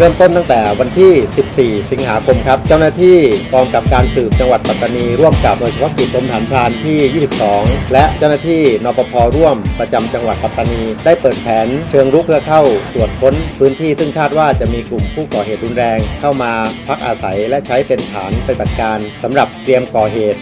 เริ่มต้นตั้งแต่วันที่ 14 สิงหาคมครับ เจ้าหน้าที่กองกับการสืบจังหวัดปัตตานี ร่วมกับหน่วยเฉพาะกิจกรมฐานพรานที่ 22 และเจ้าหน้าที่นปภร่วมประจำจังหวัดปัตตานี ได้เปิดแผนเชิงรุกเพื่อเข้าตรวจค้นพื้นที่ซึ่งคาดว่าจะมีกลุ่มผู้ก่อเหตุรุนแรง เข้ามาพักอาศัยและใช้เป็นฐานปฏิบัติการสำหรับเตรียมก่อเหตุ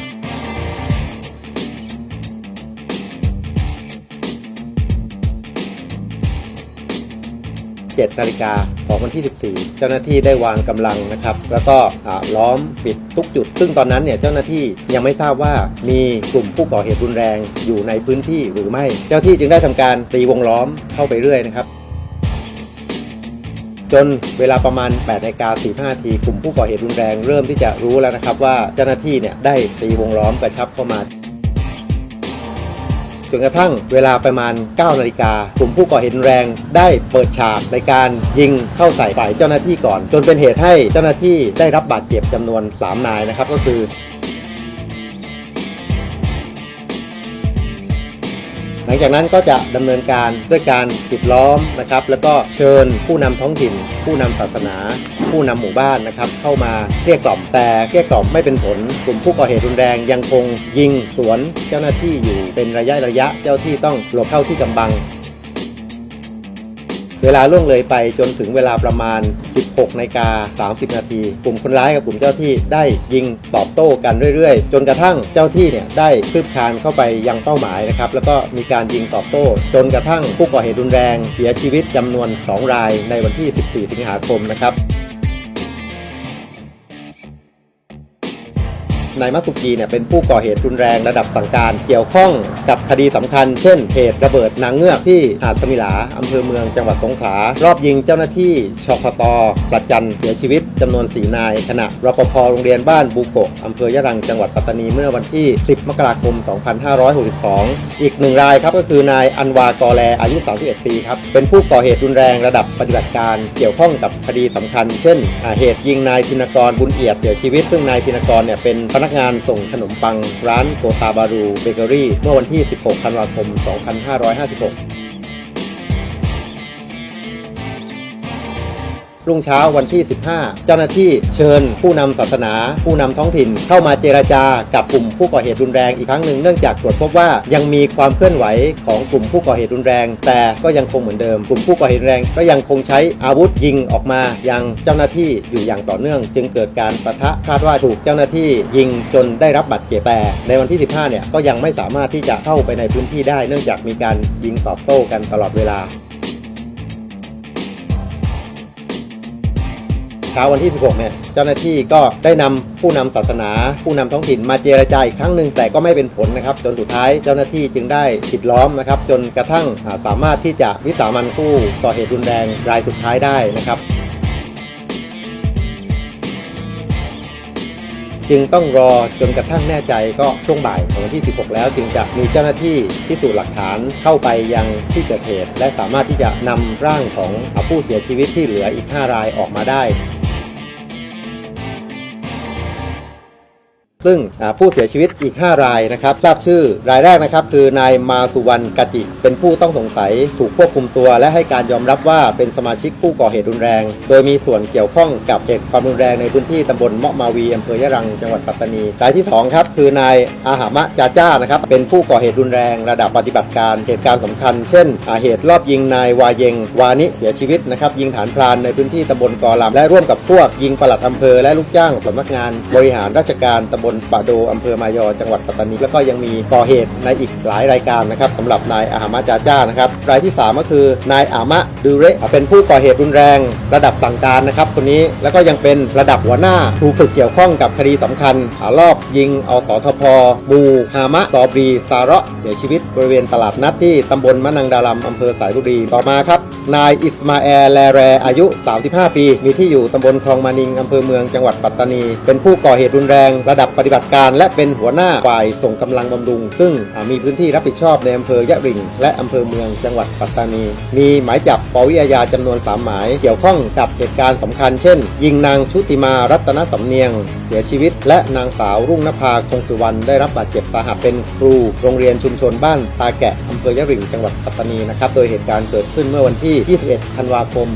7 นาฬิกาของวันที่ 14 เจ้าหน้าที่ได้วางกำลังนะครับ แล้วก็อ่าล้อมปิดทุกจุด ซึ่งตอนนั้นเนี่ยเจ้าหน้าที่ยังไม่ทราบว่ามีกลุ่มผู้ก่อเหตุรุนแรงอยู่ในพื้นที่หรือไม่ เจ้าที่จึงได้ทำการตีวงล้อมเข้าไปเรื่อยนะครับจนเวลาประมาณ8นาฬิกา45นาทีกลุ่มผู้ก่อเหตุรุนแรงเริ่มที่จะรู้แล้วนะครับว่าเจ้าหน้าที่เนี่ยได้ตีวงล้อมกระชับเข้ามา จนกระทั่งเวลาประมาณ 9 นาฬิกากลุ่มผู้ก่อเหตุแรงได้เปิดฉากในการยิงเข้าใส่ฝ่ายเจ้าหน้าที่ก่อน จนเป็นเหตุให้เจ้าหน้าที่ได้รับบาดเจ็บจำนวน 3 นายนะครับก็คือ หลังจากนั้นก็จะดำเนินการด้วยการปิดล้อมนะครับ แล้วก็เชิญผู้นำท้องถิ่น ผู้นำศาสนา ผู้นำหมู่บ้านนะครับ เข้ามาเกลี้ยกล่อมแต่เกลี้ยกล่อมไม่เป็นผล กลุ่มผู้ก่อเหตุรุนแรงยังคงยิงสวนเจ้าหน้าที่อยู่เป็นระยะระยะเจ้าที่ต้องหลบเข้าที่กำบัง เวลาล่วงเลยไปจนถึงเวลาประมาณ 16นาฬิกา30 นาที กลุ่มคนร้ายกับกลุ่มเจ้าที่ได้ยิงตอบโต้กันเรื่อยๆ จนกระทั่งเจ้าที่เนี่ยได้คืบคานเข้าไปยังเป้าหมายนะครับแล้วก็มีการยิงตอบโต้ จนกระทั่งผู้ก่อเหตุรุนแรงเสียชีวิตจำนวน 2 รายในวันที่ 14 สิงหาคมนะครับ นายมัสุกีเนี่ยเป็นผู้ก่อเหตุรุนแรงระดับสั่งการ เกี่ยวข้องกับคดีสำคัญ เช่นเหตุระเบิดนางเงือกที่หาดสมิลาอำเภอเมืองจังหวัดสงขลารอบยิงเจ้าหน้าที่ชคตประจันเสียชีวิตจำนวน 4 นาย ขณะรปภโรงเรียนบ้านบูโกะอำเภอยะรังจังหวัดปัตตานีเมื่อวันที่ 10 มกราคม 2562 อีกหนึ่งรายครับก็คือนายอันวากอแลอายุ 31 ปีครับเป็นผู้ก่อเหตุรุนแรงระดับปฏิบัติการเกี่ยวข้องกับคดีสำคัญ เช่น เหตุยิงนายธินกรบุญเอียดเสียชีวิต ซึ่งนายธินกรเนี่ยเป็นพนักงานส่งขนมปัง ร้านโกตาบารูเบเกอรี่เมื่อวันที่ 16 ธันวาคม 2556 รุ่งเช้าวันที่ 15 เจ้าหน้าที่เชิญผู้นำศาสนา ผู้นำท้องถิ่น เข้ามาเจราจากับกลุ่มผู้ก่อเหตุรุนแรงอีกครั้งหนึ่งเนื่องจากตรวจพบว่ายังมีความเคลื่อนไหวของกลุ่มผู้ก่อเหตุรุนแรง แต่ก็ยังคงเหมือนเดิม กลุ่มผู้ก่อเหตุรุนแรงก็ยังคงใช้อาวุธยิงออกมายังเจ้าหน้าที่อยู่อย่างต่อเนื่อง จึงเกิดการประทะคาดว่าถูกเจ้าหน้าที่ยิงจนได้รับบาดเจ็บแต่ในวันที่ 15 เนี่ยก็ยังไม่สามารถที่จะเข้าไปในพื้นที่ได้ เนื่องจากมีการยิงตอบโต้กันตลอดเวลา ช้าวันที่ 16 เนี่ย เจ้าหน้าที่ก็ได้นำผู้นำศาสนา ผู้นำท้องถิ่นมาเจรจาอีกครั้งหนึ่งแต่ก็ไม่เป็นผลนะครับ จนสุดท้ายเจ้าหน้าที่จึงได้ปิดล้อมนะครับ จนกระทั่งสามารถที่จะวิสามันผู้ก่อเหตุรุนแรงรายสุดท้ายได้นะครับจึงต้องรอจนกระทั่งแน่ใจก็ช่วงบ่ายของวันที่ 16 แล้ว จึงจะมีเจ้าหน้าที่พิสูจน์หลักฐานเข้าไปยังที่เกิดเหตุ และสามารถที่จะนำร่างของผู้เสียชีวิตที่เหลืออีก 5 รายออกมาได้ ซึ่งผู้เสียชีวิตอีก 5 รายนะครับทราบชื่อรายแรกนะครับ คือนายมาสุวรรณกจิเป็นผู้ต้องสงสัยถูกควบคุมตัว และให้การยอมรับว่าเป็นสมาชิกผู้ก่อเหตุรุนแรง โดยมีส่วนเกี่ยวข้องกับเหตุความรุนแรงในพื้นที่ตำบลเมาะมาวีอำเภอยะรังจังหวัดปัตตานีรายที่2ครับคือนายอาหามะจาจ้านะครับเป็นผู้ก่อเหตุรุนแรง ระดับปฏิบัติการเหตุการณ์สำคัญ เช่นอาเหตุรอบยิงนายวาเยงวานิเสียชีวิตนะครับยิงฐานพรานในพื้นที่ตำบลกอลำและร่วมกับพวกยิงปลัดอำเภอและลูกจ้างสำนักงานบริหารราชการตำบลปะโดอำเภอมายอจังหวัดปัตตานีแล้วก็ยังมีก่อเหตุในอีกหลายรายการนะครับสำหรับนายอาหามะจาจ้านะครับรายที่ 3 ก็คือนายอามะดูเรเป็นผู้ก่อเหตุรุนแรง ระดับสั่งการนะครับคนนี้แล้วก็ยังเป็นระดับหัวหน้าถูกฝึกเกี่ยวข้องกับคดีสำคัญหารอบยิงอสทพมูฮามะซอบรีซาระเสียชีวิตบริเวณตลาดนัดที่ตำบลมะนังดารัมอำเภอสายบุรีต่อมาครับนายอิสมาแอลแลแรอายุ 35 ปี มีที่อยู่ตำบลคลองมานิงอำเภอเมืองจังหวัดปัตตานี เป็นผู้ก่อเหตุรุนแรงระดับปฏิฏิบัติการและเป็นหัวหน้าฝ่ายส่งกำลังบำรุง ซึ่งมีพื้นที่รับผิดชอบในอำเภอยะริง และอำเภอเมืองจังหวัดปัตตานี มีหมายจับปวิอาญาจำนวนสามหมาย เกี่ยวข้องกับเหตุการณ์สำคัญเช่น ยิงนางชุติมารัตนสำเนียง เสียชีวิต และนางสาวรุ่งนภาคงสุวรรณได้รับบาดเจ็บสาหัสเป็นครูโรงเรียนชุมชนบ้านตาแกะอำเภอยะริงจังหวัดปัตตานีนะครับโดยเหตุการณ์เกิดขึ้นเมื่อวันที่ 21 ธันวาคม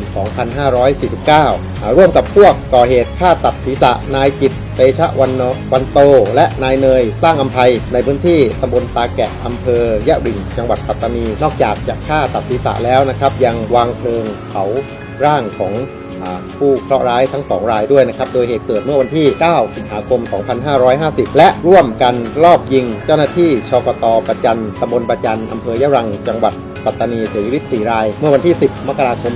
2549 ร่วมกับพวกก่อเหตุฆ่าตัดศีรษะนายจิตเตชะวันโนวันโต และนายเนยสร้างอำไพในพื้นที่ตำบลตาแกะอำเภอยะริงจังหวัดปัตตานี นอกจากจะฆ่าตัดศีรษะแล้วนะครับ ยังวางเพลิงเผาร่างของ ผู้เคราะห์ร้ายทั้งสองรายด้วยนะครับ โดยเหตุเกิดเมื่อวันที่ 9 สิงหาคม 2550 และร่วมกันรอบยิงเจ้าหน้าที่ชกตประจันตำบลประจันอำเภอยะรัง จังหวัดปัตตานีเสียชีวิต 4 ราย เมื่อวันที่ 10 มกราคม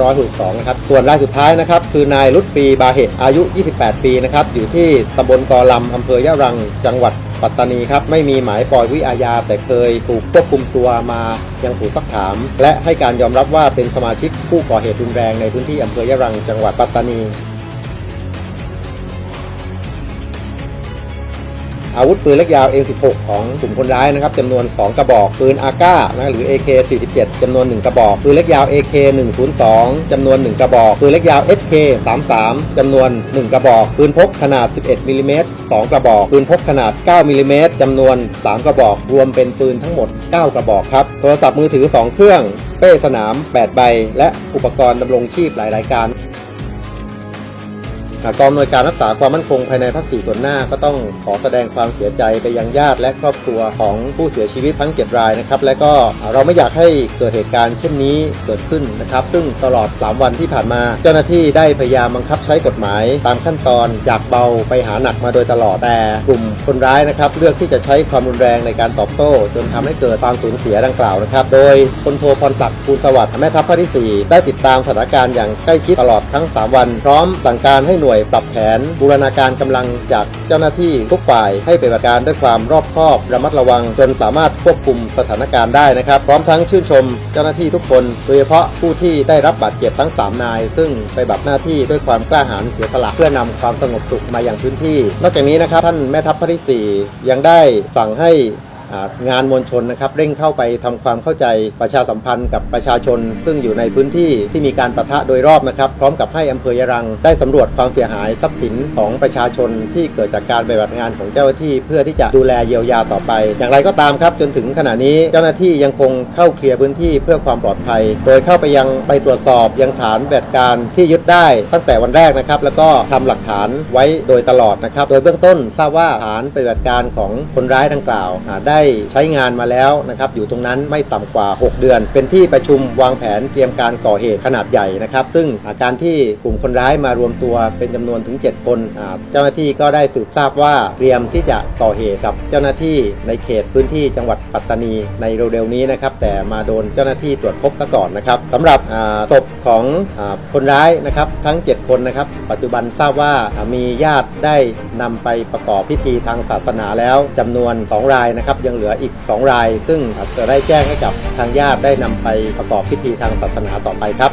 2562 นะครับ ส่วนรายสุดท้ายนะครับ คือนายรุตปีบาเหตอายุ 28 ปีนะครับ อยู่ที่ตำบลกอลำอำเภอยะรัง จังหวัด ปัตตานีครับไม่มีหมายปล่อยวิอาญา แต่เคยถูกควบคุมตัวมายังถูกสักถาม และให้การยอมรับว่าเป็นสมาชิกผู้ก่อเหตุรุนแรงในพื้นที่อำเภอยะรังจังหวัดปัตตานี อาวุธปืนเล็กยาว M16 ของกลุ่มคนร้ายนะครับจำนวน 2 กระบอกปืนอาก้านะหรือ AK47 จำนวน 1 กระบอกปืนเล็กยาว AK102 จำนวน 1 กระบอกปืนเล็กยาว SK33 จำนวน 1 กระบอกปืนพกขนาด 11มิลลิเมตร2กระบอกปืนพกขนาด 9มิลลิเมตรจำนวน 3 กระบอกรวมเป็นปืนทั้งหมด 9 กระบอกครับโทรศัพท์มือถือ 2 เครื่อง เป้สนาม 8 ใบ และอุปกรณ์ดำรงชีพหลายรายการ กองอำนวยการรักษาความมั่นคงภายในภาคสี่ส่วนหน้าก็ต้องขอแสดงความเสียใจไปยังญาติและครอบครัวของผู้เสียชีวิตทั้ง 7 รายนะครับและก็เราไม่อยากให้เกิดเหตุการณ์เช่นนี้เกิดขึ้นนะครับ ซึ่งตลอด 3 วันที่ผ่านมา เจ้าหน้าที่ได้พยายามบังคับใช้กฎหมาย ตามขั้นตอนจากเบาไปหาหนักมาโดยตลอดแต่กลุ่มคนร้ายนะครับเลือกที่จะใช้ความรุนแรงในการตอบโต้ จนทำให้เกิดความสูญเสียดังกล่าวนะครับ โดยพลโทพรศักดิ์ภูลสวัสดิ์แม่ทัพภาคที่ 4 ได้ติดตามสถานการณ์อย่างใกล้ชิดตลอดทั้ง 3 วัน พร้อมสั่งการให้หน่วยปรับแผน บูรณาการกำลังจากเจ้าหน้าที่ทุกฝ่ายให้ปฏิบัติการด้วยความรอบคอบระมัดระวัง จนสามารถควบคุมสถานการณ์ได้นะครับ พร้อมทั้งชื่นชม เจ้าหน้าที่ทุกคน โดยเฉพาะผู้ที่ได้รับบาดเจ็บทั้ง 3 นาย ซึ่งไปบัติหน้าที่ด้วยความกล้าหาญเสียสละเพื่อนำความสงบสุขมาอย่างพื้นที่ นอกจากนี้นะครับท่านแม่ทัพภาคที่4ยังได้สั่งให้ งานมวลชนนะครับเร่งเข้าไปทำความเข้าใจประชาสัมพันธ์กับประชาชน ซึ่งอยู่ในพื้นที่ที่มีการประทะโดยรอบนะครับพร้อมกับให้อำเภอยะรัง ได้สำรวจความเสียหายทรัพย์สินของประชาชนที่เกิดจากการปฏิบัติงานของเจ้าหน้าที่ เพื่อที่จะดูแลเยียวยาต่อไป อย่างไรก็ตามครับ จนถึงขณะนี้เจ้าหน้าที่ยังคงเข้าเคลียร์พื้นที่เพื่อความปลอดภัย โดยเข้าไปยังไปตรวจสอบยังฐานปฏิบัติการที่ยึดได้ตั้งแต่วันแรกนะครับแล้วก็ทำหลักฐานไว้โดยตลอดนะครับโดยเบื้องต้นทราบว่าฐานปฏิบัติการของคนร้ายดังกล่าวอ่าได้ใช้งานมาแล้วนะครับอยู่ตรงนั้นไม่ต่ำกว่า 6 เดือน เป็นที่ประชุมวางแผนเตรียมการก่อเหตุขนาดใหญ่นะครับ ซึ่งอาการที่กลุ่มคนร้ายมารวมตัวเป็นจำนวนถึง 7 คนเจ้าหน้าที่ก็ได้สืบทราบว่าเตรียมที่จะก่อเหตุกับเจ้าหน้าที่ในเขตพื้นที่จังหวัดปัตตานีในเร็วๆนี้นะครับแต่มาโดนเจ้าหน้าที่ตรวจพบซะก่อนนะครับสำหรับศพของอคนร้ายนะครับทั้ง 7 คนนะครับ ปัจจุบันทราบว่ามีญาติได้นำไปประกอบพิธีทางศาสนาแล้วจำนวน 2 รายนะครับยังเหลืออีก 2 ราย ซึ่งจะได้แจ้งให้กับทางญาติได้นำไปประกอบพิธีทางศาสนาต่อไปครับ